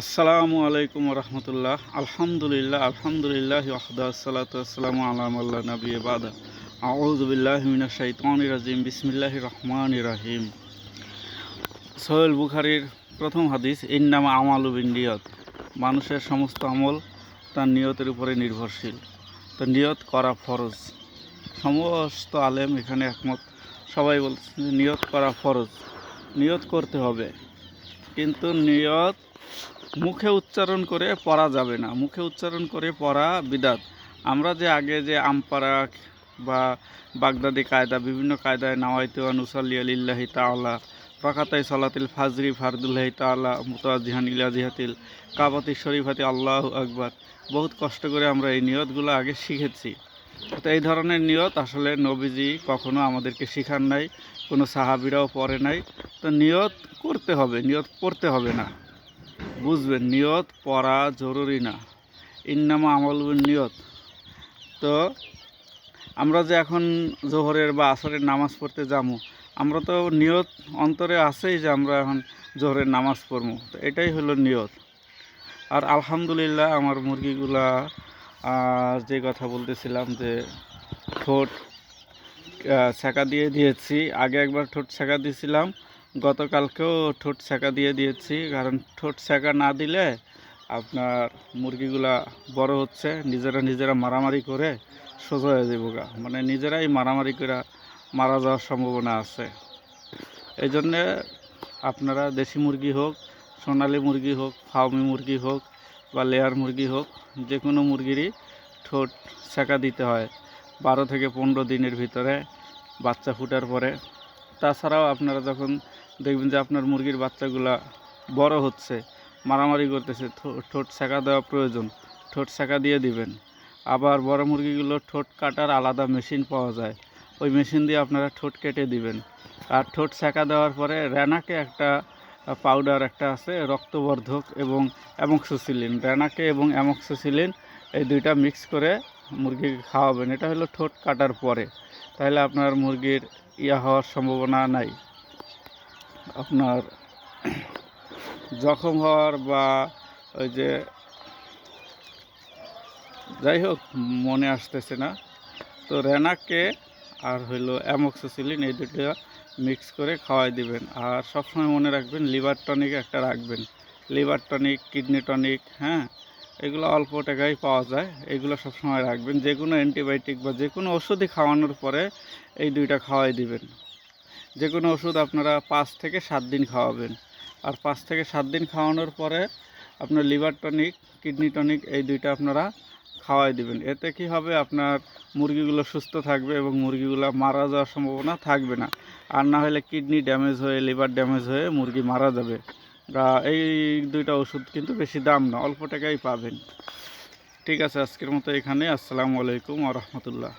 আসসালামু আলাইকুম রহমতুল্লাহ। আলহামদুলিল্লাহ আলহামদুলিল্লাহ ওয়াহদাসালাতাম আল্লাহ নবী বাদা। আউজবিল্লাহ মিনা শাইতান রাজিম বিসমিল্লাহ রহমান রাহিম। সোহেল বুখারির প্রথম হাদিস, ইন্নামা আমালু বিন্ডিয়ত মানুষের সমস্ত আমল তার নিয়তের উপরে নির্ভরশীল। তো নিয়ত করা ফরজ। সমস্ত আলেম এখানে একমত। সবাই বলছে নিয়ত করা ফরজ। নিয়ত করতে হবে। কিন্তু নিয়ত মুখে উচ্চারণ করে পড়া যাবে না। মুখে উচ্চারণ করে পড়া বিদাত। আমরা যে আগে যে আমপারা বা বাগদাদি কায়দা, বিভিন্ন কায়দায় নাওয়াইতে নুসাল্লি আলিল্লাহি তাআলা ফাকাতাই সলাতিল ফাজরি ফারদুল্লাহি তাআলা মুতাজিহান ইলা জিহাতিল কাবাতি শরীফাতি, আল্লাহ আকবার। বহুত কষ্ট করে আমরা এই নিয়তগুলো আগে শিখেছি। তো এই ধরনের নিয়ত আসলে নবীজি কখনো আমাদেরকে শিখান নাই, কোনো সাহাবিরাও পড়ে নাই। তো নিয়ত করতে হবে, নিয়ত পড়তে হবে না। বুঝবেন, নিয়ত পড়া জরুরি না। ইন্নামা আমল নিয়ত। তো আমরা যে এখন জোহরের বা আসরের নামাজ পড়তে যাব, আমরা তো নিয়ত অন্তরে আছেই যে আমরা এখন জোহরের নামাজ পড়ব। তো এটাই হলো নিয়ত। আর আলহামদুলিল্লাহ আমার মুরগিগুলা যে কথা বলতেছিলাম যে ঠোঁট ছ্যাঁকা দিয়ে দিয়েছি। আগে একবার ঠোঁট ছ্যাঁকা দিয়েছিলাম গতকালকেও ঠোঁট ছ্যাঁকা দিয়ে দিয়েছি, কারণ ঠোঁট ছ্যাঁকা না দিলে আপনার মুরগিগুলা বড় হচ্ছে, নিজেরা নিজেরা মারামারি করে সোজা হয়ে যাব গা। মানে নিজেরাই মারামারি করে মারা যাওয়ার সম্ভাবনা আছে। এই জন্যে আপনারা দেশি মুরগি হোক, সোনালি মুরগি হোক ফার্মি মুরগি হোক বা লেয়ার মুরগি হোক যে কোনো মুরগিরই ঠোঁট ছ্যাঁকা দিতে হয়। বারো থেকে পনেরো দিনের ভিতরে বাচ্চা ফুটার পরে। তাছাড়াও আপনারা যখন দেখবেন যে আপনার মুরগির বাচ্চাগুলা বড় হচ্ছে, মারামারি করতেছে ঠোঁট ছ্যাঁকা দেওয়া প্রয়োজন, ঠোঁট ছ্যাঁকা দিয়ে দিবেন। আবার বড় মুরগিগুলো ঠোঁট কাটার আলাদা মেশিন পাওয়া যায়, ওই মেশিন দিয়ে আপনারা ঠোঁট কেটে দিবেন। আর ঠোঁট ছ্যাঁকা দেওয়ার পরে র্যানাকে একটা পাউডার একটা আছে, রক্তবর্ধক এবং অ্যামক্সোসিলিন। র্যানাকে এবং অ্যামক্সোসিলিন এই দুইটা মিক্স করে মুরগিকে খাওয়াবেন। এটা হলো ঠোঁট কাটার পরে। তাহলে আপনার মুরগির ইয়া হওয়ার সম্ভাবনা নাই। আপনার জখম হওয়ার বা ওই যে যাই হোক, মনে আসতেছে না। তো রেনাকে আর হইল অ্যামক্সোসিলিন এই দুটো মিক্স করে খাওয়াই দিবেন। আর সবসময় মনে রাখবেন, লিভার টনিক একটা রাখবেন। লিভার টনিক, কিডনি টনিক হ্যাঁ এগুলো অল্প টাকায় পাওয়া যায়। এগুলো সবসময় রাখবেন। যে কোনো অ্যান্টিবায়োটিক বা যে কোনো ওষুধই খাওয়ানোর পরে এই দুইটা খাওয়াই দিবেন। যে কোনো ওষুধ আপনারা পাঁচ থেকে সাত দিন খাওয়াবেন। আর পাঁচ থেকে সাত দিন খাওয়ানোর পরে আপনার লিভার টনিক, কিডনি টনিক এই দুইটা আপনারা খাওয়াই দিবেন। এতে কি হবে? আপনার মুরগিগুলো সুস্থ থাকবে এবং মুরগিগুলো মারা যাওয়ার সম্ভাবনা থাকবে না। আর না হলে কিডনি ড্যামেজ হয়ে, লিভার ড্যামেজ হয়ে মুরগি মারা যাবে। এই দুইটা ওষুধ কিন্তু বেশি দাম না, অল্প টাকাই পাবেন। ঠিক আছে, আজকের মতো এখানে। আসসালামু আলাইকুম আ রহমতুল্লাহ।